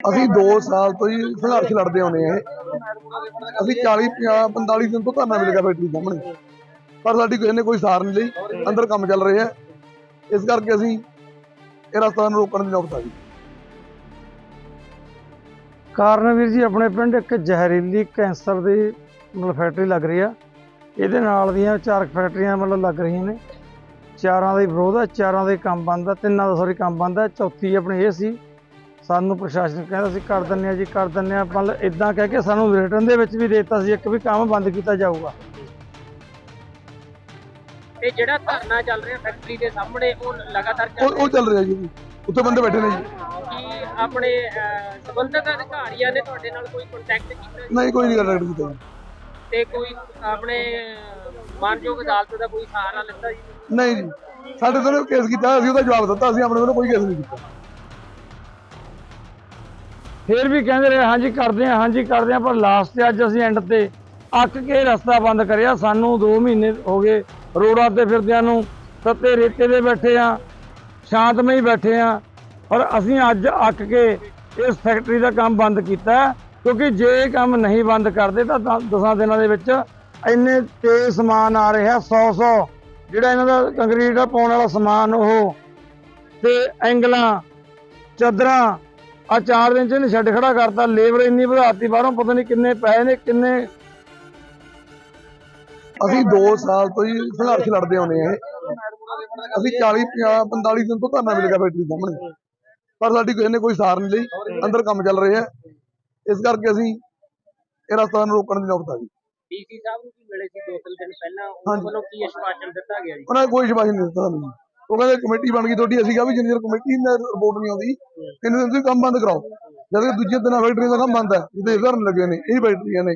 ਅਸੀਂ 2 ਸਾਲ ਤੋਂ ਹੀ ਸੰਘਰਸ਼ ਲੜਦੇ ਆਉਂਦੇ ਆ ਅਸੀਂ 40 50 45 ਦਿਨ ਤੋਂ ਧਰਨਾ ਮਿਲ ਫੈਕਟਰੀ ਸਾਹਮਣੇ। ਪਰ ਸਾਡੀ ਕਿਸੇ ਨੇ ਕੋਈ ਸਾਰ ਨਹੀਂ ਲਈ। ਅੰਦਰ ਕੰਮ ਚੱਲ ਰਿਹਾ ਹੈ। ਇਸ ਕਰਕੇ ਅਸੀਂ ਇਹ ਰਸਤਾ ਨੂੰ ਰੋਕਣ ਦੀ ਨੌਬਤ ਆ ਗਈ। ਕਾਰਨ ਵੀਰ ਜੀ, ਆਪਣੇ ਪਿੰਡ ਇੱਕ ਜ਼ਹਿਰੀਲੀ ਕੈਂਸਰ ਦੀ ਮਤਲਬ ਫੈਕਟਰੀ ਲੱਗ ਰਹੀ ਆ। ਇਹਦੇ ਨਾਲ ਦੀਆਂ ਚਾਰ ਫੈਕਟਰੀਆਂ ਮਤਲਬ ਲੱਗ ਰਹੀਆਂ ਨੇ। ਚਾਰਾਂ ਦੇ ਵਿਰੋਧ ਆ, ਚਾਰਾਂ ਦੇ ਕੰਮ ਬੰਦ ਆ, ਤਿੰਨਾਂ ਦਾ ਸੌਰੀ ਕੰਮ ਬੰਦ ਆ, ਚੌਥੀ ਆਪਣੀ ਇਹ ਸੀ ਸਾਨੂੰ ਪ੍ਰਸ਼ਾਸਨ ਕਹਿੰਦਾ ਸੀ ਕਰ ਦਿੰਨੇ ਆ ਜੀ ਕਰ ਦਿੰਨੇ ਆ ਮਤਲਬ ਇਦਾਂ ਕਹਿ ਕੇ ਸਾਨੂੰ ਰਿਟਰਨ ਦੇ ਵਿੱਚ ਵੀ ਦੇ ਦਿੱਤਾ ਸੀ ਇੱਕ ਵੀ ਕੰਮ ਬੰਦ ਕੀਤਾ ਜਾਊਗਾ। ਤੇ ਜਿਹੜਾ ਧਰਨਾ ਚੱਲ ਰਿਹਾ ਫੈਕਟਰੀ ਦੇ ਸਾਹਮਣੇ ਉਹ ਲਗਾਤਾਰ ਚੱਲ ਉਹ ਉਹ ਚੱਲ ਰਿਹਾ ਜੀ। ਉੱਥੇ ਬੰਦੇ ਬੈਠੇ ਨੇ ਜੀ। ਕੀ ਆਪਣੇ ਅਹ, ਸੰਬੰਧਿਤ ਅਧਿਕਾਰੀਆਂ ਨੇ ਤੁਹਾਡੇ ਨਾਲ ਕੋਈ ਕੰਟੈਕਟ ਕੀਤਾ ਜੀ? ਨਹੀਂ ਕੋਈ ਨਹੀਂ ਗੱਲ ਕੀਤਾ ਜੀ। ਤੇ ਕੋਈ ਆਪਣੇ ਅਹ, ਮਾਨਯੋਗ ਅਦਾਲਤ ਦਾ ਕੋਈ ਸਹਾਰਾ ਲੈਂਦਾ ਜੀ? ਨਹੀਂ ਜੀ। ਸਾਡੇ ਤੋਂ ਕੇਸ ਕੀਤਾ ਅਸੀਂ ਉਹਦਾ ਜਵਾਬ ਦਿੱਤਾ ਅਸੀਂ ਆਪਣੇ ਵੱਲੋਂ ਕੋਈ ਕੇਸ ਨਹੀਂ ਕੀਤਾ। ਫਿਰ ਵੀ ਕਹਿੰਦੇ ਰਹੇ, ਹਾਂਜੀ ਕਰਦੇ ਆ ਹਾਂਜੀ ਕਰਦੇ ਆ ਪਰ ਲਾਸਟ ਤੇ ਅੱਜ ਅਸੀਂ ਐਂਡ ਤੇ ਅੱਕ ਕੇ ਰਸਤਾ ਬੰਦ ਕਰਿਆ। ਸਾਨੂੰ 2 ਮਹੀਨੇ ਹੋ ਗਏ ਰੋਡਾਂ ਤੇ ਫਿਰਦਿਆਂ ਨੂੰ ਸੱਤੇ ਰੇਤੇ ਦੇ ਬੈਠੇ ਆ ਸ਼ਾਂਤਮਈ ਬੈਠੇ ਆ ਪਰ ਅਸੀਂ ਅੱਜ ਅੱਕ ਕੇ ਇਸ ਫੈਕਟਰੀ ਦਾ ਕੰਮ ਬੰਦ ਕੀਤਾ ਕਿਉਂਕਿ ਜੇ ਇਹ ਕੰਮ ਨਹੀਂ ਬੰਦ ਕਰਦੇ ਤਾਂ 10 ਦਿਨਾਂ ਦੇ ਵਿੱਚ ਇੰਨੇ ਤੇਜ਼ ਸਮਾਨ ਆ ਰਿਹਾ 100 100 ਜਿਹੜਾ ਇਹਨਾਂ ਦਾ ਕੰਕਰੀਟ ਦਾ ਪਾਉਣ ਵਾਲਾ ਸਮਾਨ ਉਹ ਤੇ ਐਂਗਲਾਂ, ਚਾਦਰਾਂ ਆ ਚਾਰ ਦਿਨ ਚ ਇਹਨੇ ਛੱਡ ਖੜਾ ਕਰਤਾ ਲੇਬਰ ਇੰਨੀ ਵਧਾਤੀ ਬਾਹਰੋਂ ਪਤਾ ਨਹੀਂ ਕਿੰਨੇ ਪੈਸੇ ਨੇ ਕਿੰਨੇ ਅਸੀਂ 2 ਸਾਲ ਤੋਂ ਹੀ ਸੰਘਰਸ਼ ਲੜਦੇ ਆਉਂਦੇ ਆ ਅਸੀਂ 40 50 45 ਦਿਨ ਤੋਂ ਧਰਨਾ ਮਿਲ ਗਿਆ ਫੈਕਟਰੀ ਸਾਹਮਣੇ। ਪਰ ਸਾਡੀ ਕਿਸੇ ਨੇ ਕੋਈ ਸਾਰ ਨਹੀਂ ਲਈ। ਅੰਦਰ ਕੰਮ ਚੱਲ ਰਿਹਾ ਹੈ। ਇਸ ਕਰਕੇ ਅਸੀਂ ਇਹ ਰਸਤਾ ਨੂੰ ਰੋਕਣ ਦੀ ਨੌਬਤ ਆ ਗਈ। ਡੀਸੀ ਸਾਹਿਬ ਨੂੰ ਵੀ ਮਿਲੇ ਸੀ ਦੋ ਤਿੰਨ ਦਿਨ ਪਹਿਲਾਂ। ਉਹਨਾਂ। ਵੱਲੋਂ ਕੀ ਆਸ਼ਵਾਸਨ ਦਿੱਤਾ ਗਿਆ ਜੀ? ਉਹਨਾਂ ਨੇ ਕੋਈ ਸ਼ਿਕਾਇਤ ਨਹੀਂ ਦਿੱਤਾ ਸਾਨੂੰ। ਉਹ ਕਹਿੰਦੇ ਕਮੇਟੀ ਬਣ ਗਈ ਤੁਹਾਡੀ ਅਸੀਂ ਕਿਹਾ ਵੀ ਜਿੰਨੀ ਦੇਰ ਕਮੇਟੀ ਦੀ ਰਿਪੋਰਟ ਨਹੀਂ ਆਉਂਦੀ ਦਿਨ ਤੁਸੀਂ ਕੰਮ ਬੰਦ ਕਰਾਓ। ਜਦ ਕਿ ਦੂਜੇ ਦਿਨਾਂ ਫੈਕਟਰੀ ਦਾ ਕੰਮ ਬੰਦ ਹੈ ਜਿੱਦੇ ਧਰਨ ਲੱਗੇ ਨੇ ਇਹ ਫੈਕਟਰੀਆਂ ਨੇ।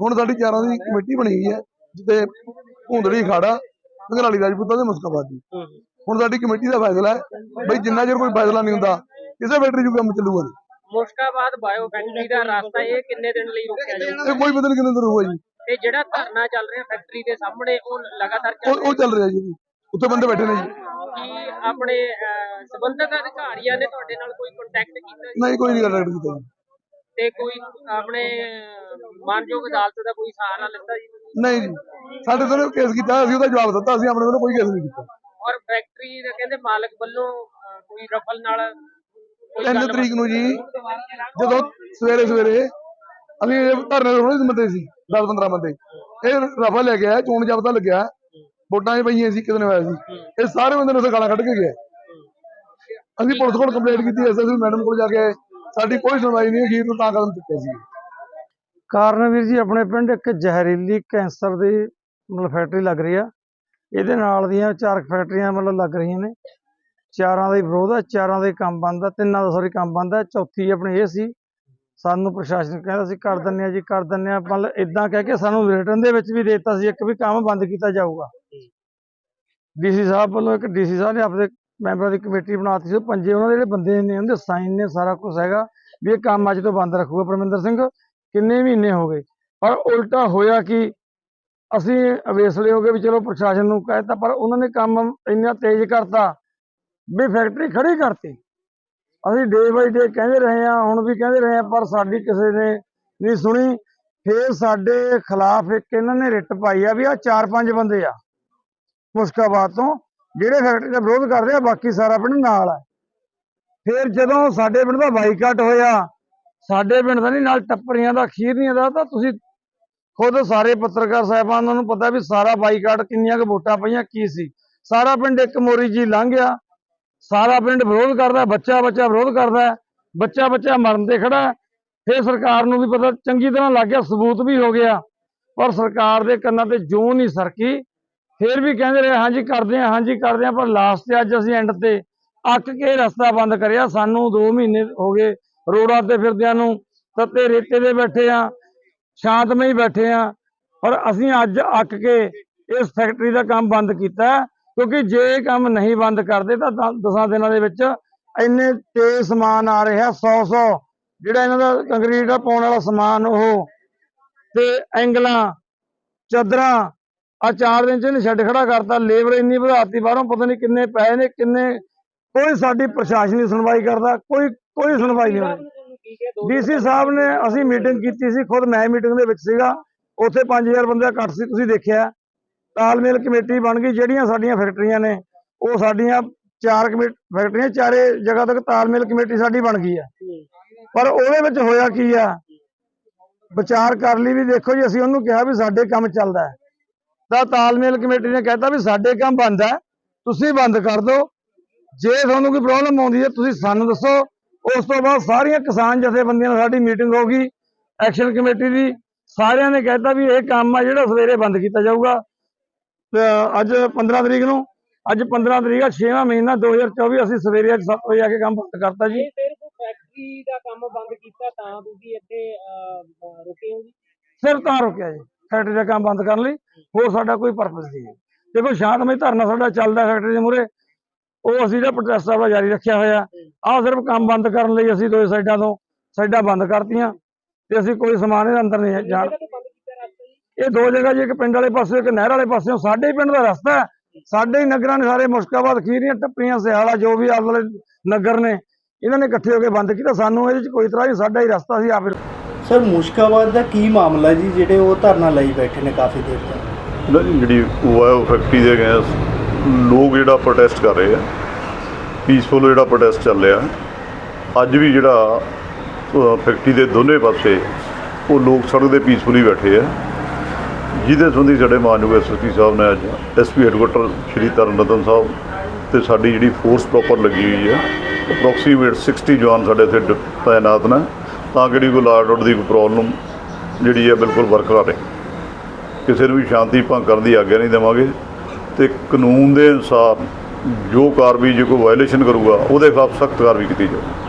ਹੁਣ ਸਾਡੀ ਚਾਰਾਂ ਦੀ ਕਮੇਟੀ ਬਣੀ ਹੋਈ ਹੈ ਜਿੱਤੇ ਭੁੰਦੜੀ ਖਾੜਾ ਘਰਾਲੀ ਰਾਜਪੂਤਾਂ ਦੇ ਮੁਸਕਾਬਾਦ ਦੀ ਹੁਣ ਸਾਡੀ ਕਮੇਟੀ ਦਾ ਫੈਸਲਾ ਹੈ ਬਈ ਜਿੰਨਾ ਚਿਰ ਕੋਈ ਫੈਸਲਾ ਨਹੀਂ ਹੁੰਦਾ ਕਿਸੇ ਫੈਕਟਰੀ 'ਚ ਕੰਮ ਚੱਲੂਗਾ ਨਹੀਂ। ਮੁਸ਼ਕਾਬਾਦ ਬਾਇਓ ਫੈਕਟਰੀ ਦਾ ਰਸਤਾ ਇਹ ਕਿੰਨੇ ਦਿਨ ਲਈ ਰੁਕਿਆ ਜਾਊਗਾ ਇਹ ਕੋਈ ਨਹੀਂ ਕਿੰਨੇ ਦਿਨ ਹੋਊਗਾ ਜੀ। ਤੇ ਜਿਹੜਾ ਧਰਨਾ ਚੱਲ ਰਿਹਾ ਫੈਕਟਰੀ ਦੇ ਸਾਹਮਣੇ ਉਹ ਲਗਾਤਾਰ ਚੱਲ ਉਹ ਚੱਲ ਰਿਹਾ ਜੀ। ਉੱਥੇ ਬੰਦੇ ਬੈਠੇ ਨੇ ਜੀ। ਆਪਣੇ ਸੰਬੰਧਿਤ ਅਧਿਕਾਰੀਆਂ ਨੇ ਤੁਹਾਡੇ ਨਾਲ ਕੋਈ ਕੰਟੈਕਟ ਕੀਤਾ? ਨਹੀਂ ਕੋਈ ਨਹੀਂ ਗੱਲ ਕੀਤਾ ਤੇ ਕੋਈ ਆਪਣੇ ਮਾਨਯੋਗ ਅਦਾਲਤ ਦਾ ਕੋਈ ਸਹਾਰਾ ਲੈਂਦਾ ਜੀ? ਨਹੀਂ ਜੀ। ਸਾਡੇ ਤੋਂ ਕੇਸ ਕੀਤਾ ਅਸੀਂ ਉਹਦਾ ਜਵਾਬ ਦਿੱਤਾ ਅਸੀਂ ਆਪਣੇ ਵੱਲੋਂ ਕੋਈ ਕੇਸ ਨਹੀਂ ਕੀਤਾ। ਔਰ ਫੈਕਟਰੀ ਦੇ ਕਹਿੰਦੇ ਮਾਲਕ ਵੱਲੋਂ ਕੋਈ ਰਫਲ ਨਾਲ ਕੋਈ 3 ਗੱਲਬਾਤ- ਤਰੀਕ ਨੂੰ ਜੀ ਜਦੋਂ ਸਵੇਰੇ ਸਵੇਰੇ ਅਸੀਂ ਧਰਨੇ ਦੇ ਥੋੜੇ ਬੰਦੇ ਸੀ 10 15 ਬੰਦੇ। ਇਹ ਰਫਾ ਲੈ ਗਿਆ ਚੋਣ ਜਾਬਤਾ ਲੱਗਿਆ। ਵੋਟਾਂ 'ਚ ਪਈਆਂ ਸੀ ਕਿਤੇ ਹੋਇਆ ਸੀ। ਇਹ ਸਾਰੇ ਬੰਦੇ ਨੇ ਗਾਲਾਂ ਕੱਢ ਕੇ ਗਏ। ਅਸੀਂ ਪੁਲਿਸ ਕੋਲ ਕੰਪਲੇਂਟ ਕੀਤੀ ਐਸਐਸਪੀ ਮੈਡਮ ਕੋਲ ਜਾ ਕੇ ਸਾਡੀ ਕੋਈ ਸੁਣਵਾਈ ਨਹੀਂ ਹੋਈ ਨੂੰ ਤਾਂ ਕਦਮ ਚੁੱਕਿਆ ਸੀ। ਕਾਰਨ ਵੀਰ ਜੀ, ਆਪਣੇ ਪਿੰਡ ਇੱਕ ਜ਼ਹਿਰੀਲੀ ਕੈਂਸਰ ਦੀ ਮਤਲਬ ਫੈਕਟਰੀ ਲੱਗ ਰਹੀ ਆ। ਇਹਦੇ ਨਾਲ ਦੀਆਂ ਚਾਰ ਫੈਕਟਰੀਆਂ ਮਤਲਬ ਲੱਗ ਰਹੀਆਂ ਨੇ। ਚਾਰਾਂ ਦਾ ਹੀ ਵਿਰੋਧ ਆ, ਚਾਰਾਂ ਦਾ ਕੰਮ ਬੰਦ ਆ, ਤਿੰਨਾਂ ਦਾ ਸੌਰੀ ਕੰਮ ਬੰਦ ਆ, ਚੌਥੀ ਆਪਣੀ ਇਹ ਸੀ ਸਾਨੂੰ ਪ੍ਰਸ਼ਾਸਨ ਕਹਿੰਦਾ ਸੀ, ਕਰ ਦਿੰਨੇ ਆ ਜੀ, ਕਰ ਦਿੰਨੇ ਆ। ਮਤਲਬ ਇਦਾਂ ਕਹਿ ਕੇ ਸਾਨੂੰ ਰਿਟਰਨ ਦੇ ਵਿੱਚ ਵੀ ਦੇ ਸੀ, ਇੱਕ ਵੀ ਕੰਮ ਬੰਦ ਕੀਤਾ ਜਾਊਗਾ। ਡੀਸੀ ਸਾਹਿਬ ਵੱਲੋਂ ਇੱਕ ਡੀਸੀ ਸਾਹਿਬ ਨੇ ਆਪਣੇ ਮੈਂਬਰਾਂ ਦੀ ਕਮੇਟੀ ਬਣਾਤੀ ਸੀ ਪੰਜੇ ਉਹਨਾਂ ਦੇ ਜਿਹੜੇ ਬੰਦੇ ਨੇ, ਉਹਦੇ ਸਾਈਨ ਨੇ ਸਾਰਾ ਕੁਝ ਹੈਗਾ, ਵੀ ਇਹ ਕੰਮ ਅੱਜ ਤੋਂ ਬੰਦ ਰੱਖੂਗਾ ਪਰਮਿੰਦਰ ਸਿੰਘ, ਕਿੰਨੇ ਮਹੀਨੇ ਹੋ ਗਏ। ਪਰ ਉਲਟਾ ਹੋਇਆ ਕਿ ਅਸੀਂ ਅਵੇਸਲੇ ਹੋ ਗਏ ਵੀ ਚਲੋ ਪ੍ਰਸ਼ਾਸਨ ਨੂੰ ਕਹਿਤਾ ਪਰ ਉਹਨਾਂ ਨੇ ਕੰਮ ਇੰਨਾ ਤੇਜ਼ ਕਰਤਾ, ਵੀ ਫੈਕਟਰੀ ਖੜੀ ਕਰਤੀ। ਅਸੀਂ ਡੇ ਬਾਈ ਡੇ ਕਹਿੰਦੇ ਰਹੇ ਆ ਹੁਣ ਵੀ ਕਹਿੰਦੇ ਰਹੇ ਆ ਪਰ ਸਾਡੀ ਕਿਸੇ ਨੇ ਨਹੀਂ ਸੁਣੀ। ਫੇਰ ਸਾਡੇ ਖਿਲਾਫ ਇੱਕ ਇਹਨਾਂ ਨੇ ਰਿਟ ਪਾਈ ਆ ਵੀ ਆ ਚਾਰ ਪੰਜ ਬੰਦੇ ਆ, ਮੁਸਕਾਬਾਦ ਤੋਂ, ਜਿਹੜੇ ਫੈਕਟਰੀ ਦਾ ਵਿਰੋਧ ਕਰਦੇ ਆ, ਬਾਕੀ ਸਾਰਾ ਪਿੰਡ ਨਾਲ ਆ। ਫੇਰ ਜਦੋਂ ਸਾਡੇ ਪਿੰਡ ਦਾ ਬਾਈਕਾਟ ਹੋਇਆ, ਸਾਡੇ ਪਿੰਡ ਦਾ ਨਹੀਂ, ਨਾਲ ਟੱਪਰੀਆਂ ਦਾ, ਖੀਰਨੀਆਂ ਦਾ, ਤਾਂ ਤੁਸੀਂ ਖੁਦ ਸਾਰੇ ਪੱਤਰਕਾਰ ਸਾਹਿਬਾਨਾਂ ਨੂੰ ਪਤਾ ਵੀ ਸਾਰਾ ਬਾਈਕਾਟ ਕਿੰਨੀਆਂ ਕੁ ਵੋਟਾਂ ਪਈਆਂ, ਕੀ ਸੀ। ਸਾਰਾ ਪਿੰਡ ਇੱਕ ਮੋਰੀ ਜੀ ਲੰਘ ਗਿਆ। ਸਾਰਾ ਪਿੰਡ ਵਿਰੋਧ ਕਰਦਾ, ਬੱਚਾ ਬੱਚਾ ਵਿਰੋਧ ਕਰਦਾ, ਬੱਚਾ ਬੱਚਾ ਮਰਨ ਤੇ ਖੜਾ। ਫਿਰ ਸਰਕਾਰ ਨੂੰ ਵੀ ਪਤਾ, ਚੰਗੀ ਤਰ੍ਹਾਂ ਲੱਗ ਗਿਆ, ਸਬੂਤ ਵੀ ਹੋ ਗਿਆ, ਪਰ ਸਰਕਾਰ ਦੇ ਕੰਨਾਂ ਤੇ ਜੂੰ ਨਹੀਂ ਸਰਕੀ। ਫਿਰ ਵੀ ਕਹਿੰਦੇ ਰਹੇ, ਹਾਂਜੀ ਕਰਦੇ ਆ ਹਾਂਜੀ ਕਰਦੇ ਆ ਪਰ ਲਾਸਟ ਤੇ ਅੱਜ ਅਸੀਂ ਐਂਡ ਤੇ ਅੱਕ ਕੇ ਰਸਤਾ ਬੰਦ ਕਰਿਆ। ਸਾਨੂੰ 2 ਮਹੀਨੇ ਹੋ ਗਏ ਰੋਡਾਂ ਤੇ ਫਿਰਦਿਆਂ ਨੂੰ, ਤੱਤੇ ਰੇਤੇ ਦੇ ਬੈਠੇ ਆ ਸ਼ਾਂਤਮਈ ਬੈਠੇ ਆ ਪਰ ਅਸੀਂ ਅੱਜ ਅੱਕ ਕੇ ਇਸ ਫੈਕਟਰੀ ਦਾ ਕੰਮ ਬੰਦ ਕੀਤਾ। ਕਿਉਂਕਿ ਜੇ ਇਹ ਕੰਮ ਨਹੀਂ ਬੰਦ ਕਰਦੇ ਤਾਂ 10 ਦਿਨਾਂ ਦੇ ਵਿੱਚ ਇੰਨੇ ਤੇਜ਼ ਸਮਾਨ ਆ ਰਿਹਾ 100 100 ਜਿਹੜਾ ਇਹਨਾਂ ਦਾ ਕੰਕਰੀਟ ਦਾ ਪਾਉਣ ਵਾਲਾ ਸਮਾਨ ਉਹ ਤੇ ਐਂਗਲਾਂ, ਚਾਦਰਾਂ ਆ ਚਾਰ ਦਿਨ ਚ ਇਹਨੇ ਛੱਡ ਖੜਾ ਕਰਤਾ, ਲੇਬਰ ਇੰਨੀ ਵਧਾਤੀ, ਬਾਹਰੋਂ ਪਤਾ ਨਹੀਂ ਕਿੰਨੇ ਪੈਸੇ ਨੇ, ਕਿੰਨੇ, ਕੋਈ ਸਾਡੀ ਪ੍ਰਸ਼ਾਸਨੀ ਸੁਣਵਾਈ ਕਰਦਾ, ਕੋਈ ਕੋਈ ਸੁਣਵਾਈ ਨਹੀਂ ਹੋ ਰਹੀ ਠੀਕ ਡੀਸੀ ਸਾਹਿਬ ਨੇ ਅਸੀਂ ਮੀਟਿੰਗ ਕੀਤੀ ਸੀ, ਖੁਦ ਮੈਂ ਮੀਟਿੰਗ ਦੇ ਵਿੱਚ ਸੀਗਾ, ਉੱਥੇ 5000 ਬੰਦਾ ਇਕੱਠ ਸੀ, ਤੁਸੀਂ ਦੇਖਿਆ। ਤਾਲਮੇਲ ਕਮੇਟੀ ਬਣ ਗਈ, ਜਿਹੜੀਆਂ ਸਾਡੀਆਂ ਫੈਕਟਰੀਆਂ ਨੇ, ਉਹ ਸਾਡੀਆਂ ਚਾਰ ਕਮੇ- ਫੈਕਟਰੀਆਂ ਚਾਰੇ ਜਗ੍ਹਾ ਤੱਕ ਤਾਲਮੇਲ ਕਮੇਟੀ ਸਾਡੀ ਬਣ ਗਈ ਆ। ਪਰ ਉਹਦੇ ਵਿੱਚ ਹੋਇਆ ਕੀ ਆ? ਵਿਚਾਰ ਕਰ ਲਈ ਵੀ ਦੇਖੋ ਜੀ, ਅਸੀਂ ਉਹਨੂੰ ਕਿਹਾ ਵੀ ਸਾਡੇ ਕੰਮ ਚੱਲਦਾ ਹੈ। ਤਾਂ ਤਾਲਮੇਲ ਕਮੇਟੀ ਨੇ ਕਹਿਤਾ ਵੀ ਸਾਡੇ ਕੰਮ ਬੰਦ ਹੈ, ਤੁਸੀਂ ਬੰਦ ਕਰ ਦਿਓ। ਜੇ ਤੁਹਾਨੂੰ ਕੋਈ ਪ੍ਰੋਬਲਮ ਆਉਂਦੀ ਹੈ, ਤੁਸੀਂ ਸਾਨੂੰ ਦੱਸੋ। ਉਸ ਤੋਂ ਬਾਅਦ ਸਾਰੀਆਂ ਕਿਸਾਨ ਜਥੇਬੰਦੀਆਂ ਨਾਲ ਸਾਡੀ ਮੀਟਿੰਗ ਹੋ ਗਈ ਐਕਸ਼ਨ ਕਮੇਟੀ ਦੀ। ਸਾਰਿਆਂ ਨੇ ਕਹਿਤਾ ਵੀ ਇਹ ਕੰਮ ਆ ਜਿਹੜਾ ਸਵੇਰੇ ਬੰਦ ਕੀਤਾ ਜਾਊਗਾ। ਅੱਜ 15 ਤਰੀਕ ਨੂੰ ਅੱਜ 15 ਤਰੀਕ ਆ 6ਵਾਂ ਮਹੀਨਾ 2024 ਅਸੀਂ ਸਵੇਰੇ ਅੱਜ 7 ਵਜੇ ਆ ਕੇ ਕੰਮ ਬੰਦ ਕਰਤਾ ਜੀ। ਸਿਰਫ ਫੈਕਟਰੀ ਦਾ ਕੰਮ ਬੰਦ ਕੀਤਾ ਤਾਂ ਤੁਸੀਂ ਇੱਥੇ ਰੁਕੇ ਹੋ ਜੀ? ਸਿਰ ਤਾਂ ਰੁਕਿਆ ਜੀ ਫੈਕਟਰੀ ਦਾ ਕੰਮ ਬੰਦ ਕਰਨ ਲਈ। ਹੋਰ ਸਾਡਾ ਕੋਈ ਪਰਪਸ ਨਹੀਂ ਹੈ। ਦੇਖੋ ਸ਼ਾਂਤਮਈ ਧਰਨਾ ਸਾਡਾ ਚੱਲਦਾ ਫੈਕਟਰੀ ਦੇ ਮੂਹਰੇ। ਉਹ ਅਸੀਂ ਜਿਹੜਾ ਪ੍ਰੋਟੈਸਟ ਆਪਣਾ ਜਾਰੀ ਰੱਖਿਆ ਹੋਇਆ। ਆਹ ਸਿਰਫ ਕੰਮ ਬੰਦ ਕਰਨ ਲਈ ਅਸੀਂ ਦੋਏ ਸਾਈਡਾਂ ਤੋਂ ਸਾਈਡਾਂ ਬੰਦ ਕਰਤੀਆਂ। ਤੇ ਅਸੀਂ ਕੋਈ ਸਮਾਨ ਇਹਦੇ ਅੰਦਰ ਨਹੀਂ ਜਾਣ ਜਗ੍ਹਾ ਤੋਂ ਬੰਦ ਕੀਤਾ ਰਸਤਾ ਜੀ ਇਹ ਦੋ ਜਗ੍ਹਾ ਜੀ ਇੱਕ ਪਿੰਡ ਵਾਲੇ ਪਾਸੇ ਇੱਕ ਨਹਿਰ ਵਾਲੇ ਪਾਸੇ ਸਾਡੇ ਹੀ ਪਿੰਡ ਦਾ ਰਸਤਾ ਹੈ। ਸਾਡੇ ਹੀ ਨਗਰਾਂ ਨੇ ਸਾਰੇ ਮੁਸ਼ਕਾਬਾਦ ਖੀਰੀਆਂ ਟੱਪੀਆਂ ਸਿਆਲਾ ਜੋ ਵੀ ਆਲੇ ਵਾਲੇ ਨਗਰ ਨੇ ਇਹਨਾਂ ਨੇ ਇਕੱਠੇ ਹੋ ਕੇ ਬੰਦ ਕੀਤਾ। ਸਾਨੂੰ ਇਹਦੇ ਚ ਕੋਈ ਤਰ੍ਹਾਂ ਨਹੀਂ ਸਾਡਾ ਹੀ ਰਸਤਾ ਸੀ ਆਪੇ ਸਰ ਮੁਸ਼ਕਾਬਾਦ ਦਾ ਕੀ ਮਾਮਲਾ ਜੀ ਜਿਹੜੇ ਉਹ ਧਰਨਾ ਲਈ ਬੈਠੇ ਨੇ ਕਾਫੀ ਦੇਰ ਤੋਂ? ਨਾ ਜੀ ਜਿਹੜੀ ਵਾਇਓ ਫੈਕਟਰੀ ਦੇ ਗਏ ਲੋਕ ਜਿਹੜਾ ਪ੍ਰੋਟੈਸਟ ਕਰ ਰਹੇ ਆ ਪੀਸਫੁਲ ਜਿਹੜਾ ਪ੍ਰੋਟੈਸਟ ਚੱਲ ਰਿਹਾ। ਅੱਜ ਵੀ ਜਿਹੜਾ ਫੈਕਟਰੀ ਦੇ ਦੋਨੇ ਪਾਸੇ ਉਹ ਲੋਕ ਸੜਕ ਦੇ ਪੀਸਫੁਲੀ ਬੈਠੇ ਆ। ਜਿਹਦੇ ਸੰਬੰਧੀ ਸਾਡੇ ਮਾਨਯੋਗ ਐਸਐਸਪੀ ਸਾਹਿਬ ਨੇ ਅੱਜ ਐਸਪੀ ਹੈਡਕੁਆਟਰ ਸ਼੍ਰੀ ਤਰਨਤਨ ਸਾਹਿਬ ਤੇ ਸਾਡੀ ਜਿਹੜੀ ਫੋਰਸ ਪ੍ਰੋਪਰ ਲੱਗੀ ਹੋਈ ਹੈ ਅਪਰੋਕਸੀਮੇਟ 60 ਜਵਾਨ ਸਾਡੇ ਇੱਥੇ ਤਾਇਨਾਤ ਨੇ, ਤਾਂ ਕਿ ਜਿਹੜੀ ਕੋਈ ਲਾਅ ਆਰਡਰ ਦੀ ਕੋਈ ਪ੍ਰੋਬਲਮ ਜਿਹੜੀ ਹੈ ਬਿਲਕੁਲ ਬਰਕਰਾਰ ਰਹੇ। ਕਿਸੇ ਨੂੰ ਵੀ ਸ਼ਾਂਤੀ ਭੰਗ ਕਰਨ ਦੀ ਆਗਿਆ ਨਹੀਂ ਦੇਵਾਂਗੇ ਤੇ ਕਾਨੂੰਨ ਦੇ ਅਨੁਸਾਰ ਜੋ ਕਾਰਵਾਈ ਜੇ ਕੋਈ ਵਾਇਲੇਸ਼ਨ ਕਰੂਗਾ, ਉਹਦੇ ਖਿਲਾਫ ਸਖਤ ਕਾਰਵਾਈ ਕੀਤੀ ਜਾਵੇ